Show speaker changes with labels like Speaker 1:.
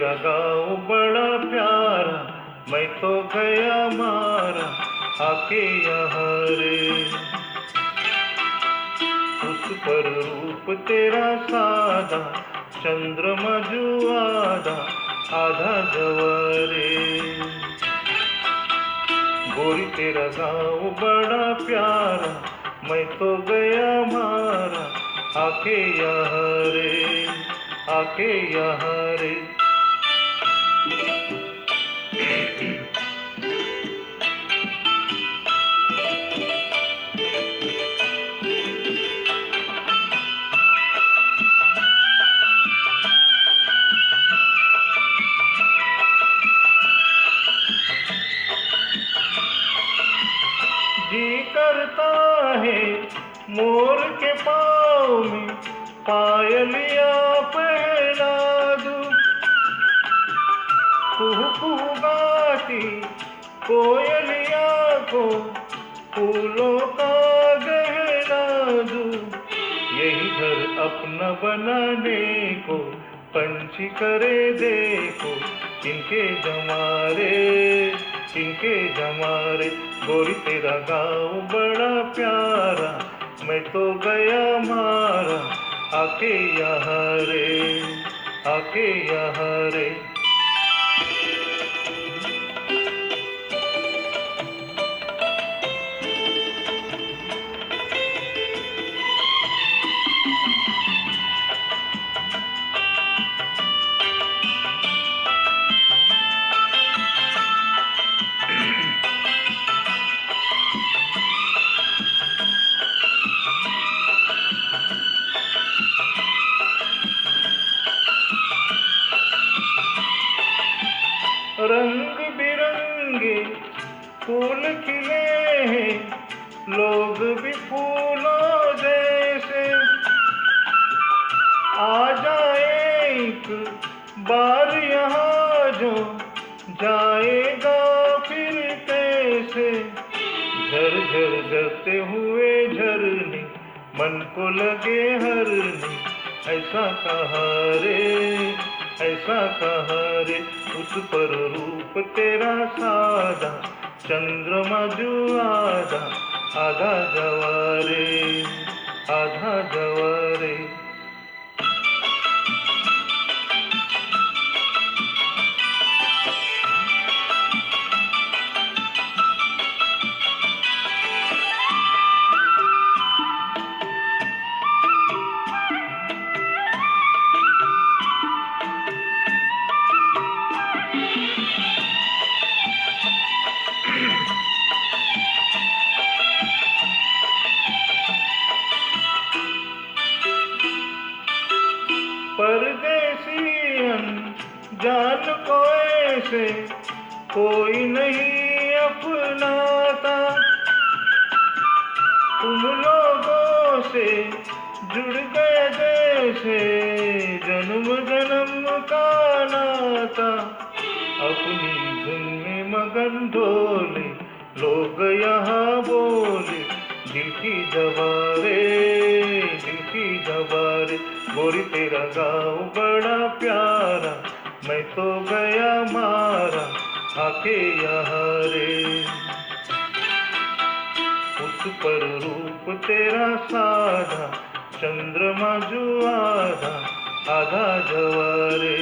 Speaker 1: बड़ा प्यारा, मैं तो गया मारा आके यहाँ रे। उस पर रूप तेरा सादा, चंद्रमा जुआदा आधा जवारे। गोरी तेरा गाँव बड़ा प्यारा, मैं तो गया मारा, आके यहाँ रे, आके यहाँ रे। जी करता है। मोर के पाँव में पायलिया पहना गाती कोयलिया को फूलों का गहना दूँ यही घर अपना बनाने को पंछी करे देखो। इनके जमारे इनके जमारे गोरी तेरा गाँव बड़ा प्यारा। मैं तो गया मारा, आके यहाँ रे, आके यहाँ रे। फूल खिले हैं, लोग भी फूलों जैसे। आ जाए एक बार यहाँ जो जाएगा फिर कैसे? झर झर झरते हुए झरने, मन को लगे हरने। ऐसा कहा रे, ऐसा कहा रे, उस पर रूप तेरा सादा। चंद्र जुआदा आधा जवारे आधा जवारे. ऐसे कोई नहीं अपनाता। तुम लोगों से जुड़ गए जैसे जन्म जन्म का नाता। अपनी धुन में मगन ढोले लोग यहाँ बोले, दिल की जवारे, दिल की जवारे, गोरी तेरा गाँव बड़ा प्यारा मैं तो गया मारा आके यहाँ रे। उस पर रूप तेरा साधा चंद्रमा जुआधा आधा जवारे